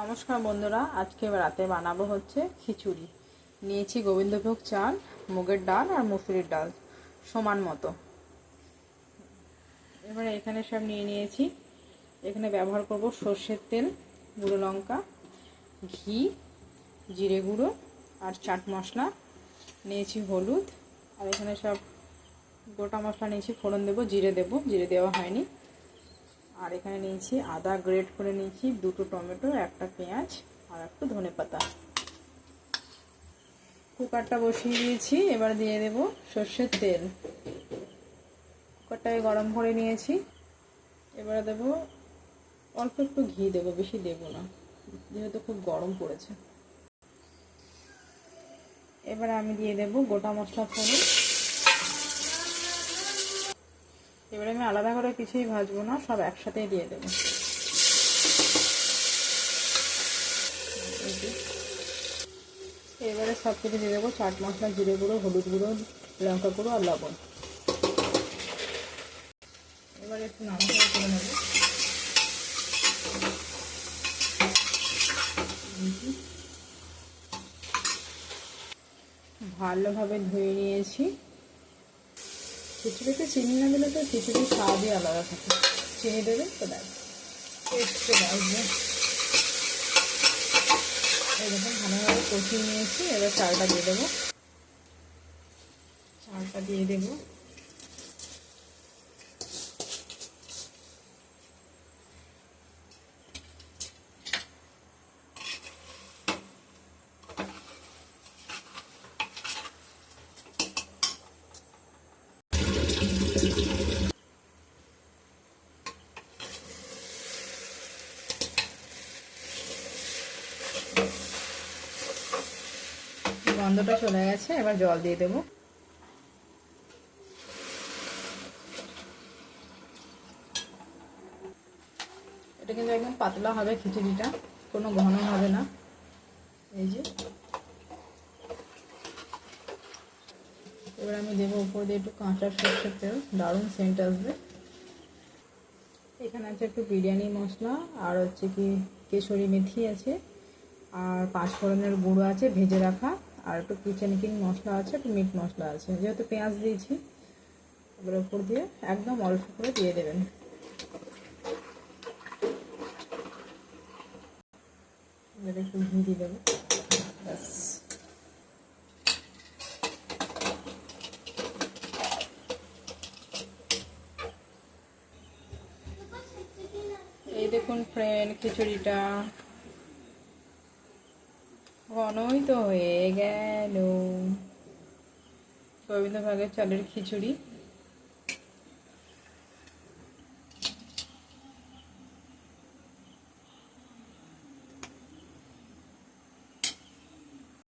নমস্কার বন্ধুরা, আজকে রাতে বানাবো হচ্ছে খিচুড়ি। নিয়েছি গোবিন্দভোগ চাল, মুগের ডাল আর মুসুরির ডাল, সমান মতো। এবারে এখানে সব নিয়ে নিয়েছি। এখানে ব্যবহার করব সর্ষের তেল, গুঁড়ো লঙ্কা, ঘি, জিরে গুঁড়ো আর চাট মশলা। নিয়েছি হলুদ আর এখানে সব গোটা মশলা নিয়েছি, ফোড়ন দেবো, জিরে দেবো, জিরে দেওয়া হয়নি। আর এখানে নিয়েছি আদা গ্রেট করে নিয়েছি, দুটো টমেটো, একটা পেঁয়াজ আর একটু ধনে পাতা। কুকারটা বসিয়ে দিয়েছি, এবার দিয়ে দেব সর্ষের তেল। কুকারটাকে গরম করে নিয়েছি, এবারে দেব অল্প একটু ঘি দেবো, বেশি দেব না, যেহেতু খুব গরম পড়েছে। এবারে আমি দিয়ে দেব গোটা মশলা ফোড়ন। এবারে আমি আলাদা করে কিছুই ভাজবো না, সব একসাথেই দিয়ে দেবো। এবারে সব কিছু দিয়ে দেবো, চাট মশলা, জিরে গুঁড়ো, হলুদ গুঁড়ো, লঙ্কা গুঁড়ো আর লবণ। এবারে একটু নাড়াচাড়া করে নেব। ভালোভাবে ধুয়ে নিয়েছি। খিচুড়িতে চিনি না দিলে তো খিচুড়ির স্বাদই আলাদা থাকে। চিনি দেবে তো দেখ টেস্টে আসবে এরকম ভালোভাবে কষিয়ে নিয়েছি। এবার চালটা দিয়ে দেবো। চালটা দিয়ে দেবো। গন্ধটা চলে গেছে, এবার জল দিয়ে দেবো। এটা কিন্তু একদম পাতলা হবে খিচুড়িটা, কোনো ঘন হবে না। এই যে। এবার আমি দেবো উপর দিয়ে একটু কাঁচা সর্ষের তেল, দারুণ সেন্ট আসবে। এখানে আছে একটু বিরিয়ানি মশলা, আর হচ্ছে কি কেশরি মেথি আছে, আর পাঁচ ফোড়নের গুঁড়ো আছে, ভেজে রাখা। আর একটু কিচেন কিং মশলা আছে, একটু মিট মশলা আছে। যেহেতু পেঁয়াজ দিয়েছি, এবার উপর দিয়ে একদম অল্প করে দিয়ে দেবেন। একটু ঘি দিয়ে দেবো। ব্যাস। এই দেখুন ফ্রেন্ড খিচুড়িটা। ঘনই তো হয়ে গেল। গোবিন্দভাগের চালের খিচুড়ি।